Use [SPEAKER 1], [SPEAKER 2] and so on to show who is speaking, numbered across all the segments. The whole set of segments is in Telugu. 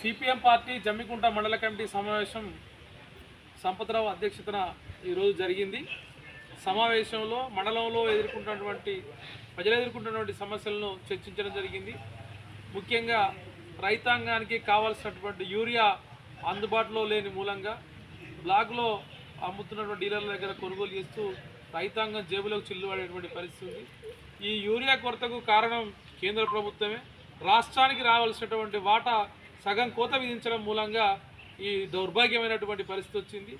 [SPEAKER 1] సిపిఎం పార్టీ జమ్మికుంట మండల కమిటీ సమావేశం సంపతరావు అధ్యక్షతన ఈరోజు జరిగింది. సమావేశంలో మండలంలో ఎదుర్కొంటున్నటువంటి ప్రజలు ఎదుర్కొంటున్నటువంటి సమస్యలను చర్చించడం జరిగింది. ముఖ్యంగా రైతాంగానికి కావాల్సినటువంటి యూరియా అందుబాటులో లేని మూలంగా బ్లాక్లో అమ్ముతున్నటువంటి డీలర్ల దగ్గర కొనుగోలు చేస్తూ రైతాంగం జేబులోకి చిల్లుపడేటువంటి పరిస్థితి ఉంది. ఈ యూరియా కొరతకు కారణం కేంద్ర ప్రభుత్వమే. రాష్ట్రానికి రావాల్సినటువంటి వాటా సగం కోత విధించడం మూలంగా ఈ దౌర్భాగ్యమైనటువంటి పరిస్థితి వచ్చింది.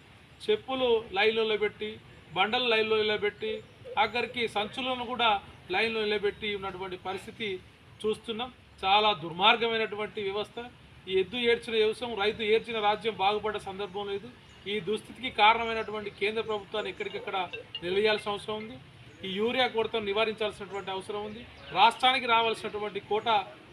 [SPEAKER 1] చెప్పులు లైన్లో నిలబెట్టి బండలు లైన్లో నిలబెట్టి ఆఖరికి సంచులను కూడా లైన్లో నిలబెట్టి ఉన్నటువంటి పరిస్థితి చూస్తున్నాం. చాలా దుర్మార్గమైనటువంటి వ్యవస్థ. ఈ ఎద్దు ఏడ్చిన వ్యవసాయం రైతు ఏడ్చిన రాజ్యం బాగుపడ్డ సందర్భం లేదు. ఈ దుస్థితికి కారణమైనటువంటి కేంద్ర ప్రభుత్వాన్ని ఎక్కడికక్కడ నిలవేయాల్సిన అవసరం ఉంది. ఈ యూరియా కొరతను నివారించాల్సినటువంటి అవసరం ఉంది. రాష్ట్రానికి రావాల్సినటువంటి కోట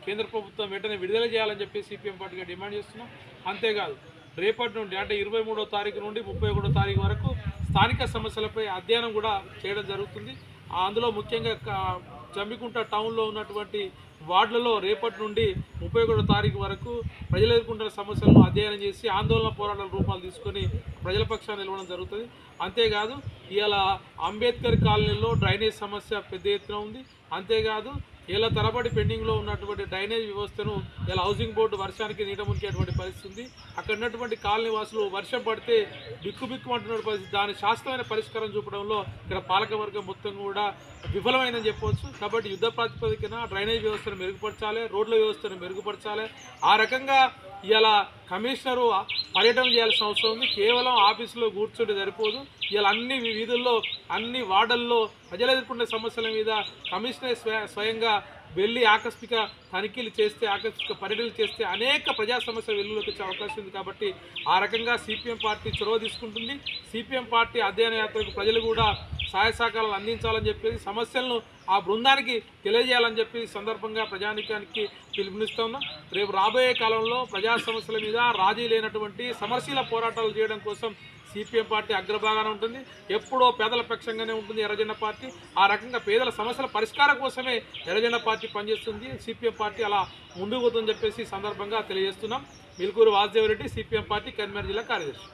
[SPEAKER 1] కేంద్ర ప్రభుత్వం వెంటనే విడుదల చేయాలని చెప్పి సిపిఎం పార్టీగా డిమాండ్ చేస్తున్నాం. అంతేకాదు రేపటి నుండి అంటే ఇరవై మూడో తారీఖు నుండి ముప్పై ఒకటో తారీఖు వరకు స్థానిక సమస్యలపై అధ్యయనం కూడా చేయడం జరుగుతుంది. అందులో ముఖ్యంగా క- జమ్మికుంట టౌన్లో ఉన్నటువంటి వార్డులలో రేపటి నుండి ముప్పై ఒకటో తారీఖు వరకు ప్రజలు ఎదుర్కొంటున్న సమస్యలను అధ్యయనం చేసి ఆందోళన పోరాటాల రూపాలు తీసుకొని ప్రజల పక్షాన్ని నిలవడం జరుగుతుంది. అంతేకాదు ఇవాళ అంబేద్కర్ కాలనీలో డ్రైనేజ్ సమస్య పెద్ద ఎత్తున ఉంది. అంతేకాదు ఇలా తరబడి పెండింగ్లో ఉన్నటువంటి డ్రైనేజ్ వ్యవస్థను ఇలా హౌసింగ్ బోర్డు వర్షానికి నీట మునికేటువంటి పరిస్థితి ఉంది అక్కడ ఉన్నటువంటి కాలనీ వాసులు వర్షం పడితే బిక్కు అంటున్న పరిస్థితి దాని శాస్త్రమైన పరిష్కారం చూపడంలో ఇక్కడ పాలకవర్గం మొత్తం కూడా విఫలమైందని చెప్పవచ్చు. కాబట్టి యుద్ధ ప్రాతిపదికన డ్రైనేజ్ వ్యవస్థను మెరుగుపరచాలి రోడ్ల వ్యవస్థను మెరుగుపరచాలి. ఆ రకంగా ఇలా కమిషనరు పర్యటన చేయాల్సిన అవసరం ఉంది. కేవలం ఆఫీసులో కూర్చుంటే సరిపోదు. ఇలా అన్ని వీధుల్లో అన్ని వార్డల్లో ప్రజలు ఎదుర్కొనే సమస్యల మీద కమిషనర్ స్వయంగా వెళ్ళి ఆకస్మిక తనిఖీలు చేస్తే ఆకస్మిక పర్యటనలు చేస్తే అనేక ప్రజా సమస్యలు వెలుగులోకి వచ్చే అవకాశం ఉంది కాబట్టి ఆ రకంగా సిపిఎం పార్టీ చొరవ తీసుకుంటుంది. సిపిఎం పార్టీ అధ్యయన యాత్రకు ప్రజలు కూడా సహాయ సహకారాలు అందించాలని చెప్పేసి సమస్యలను ఆ బృందానికి తెలియజేయాలని చెప్పి సందర్భంగా ప్రజానికానికి పిలుపునిస్తున్నాం రేపు రాబోయే కాలంలో ప్రజా సమస్యల మీద రాజీ లేనటువంటి సమస్యల పోరాటాలు చేయడం కోసం సిపిఎం పార్టీ అగ్రభాగాన ఉంటుంది. ఎప్పుడో పేదల పక్షంగానే ఉంటుంది ఎర్రజెండ పార్టీ. ఆ రకంగా పేదల సమస్యల పరిష్కారం కోసమే ఎర్రజెండ పార్టీ పనిచేస్తుంది. సిపిఎం పార్టీ అలా ముందుకు పోతుందని చెప్పేసి సందర్భంగా తెలియజేస్తున్నాం. మిల్కూరు వాసుదేవరెడ్డి సిపిఎం పార్టీ కరీంనగర్ జిల్లా కార్యదర్శి.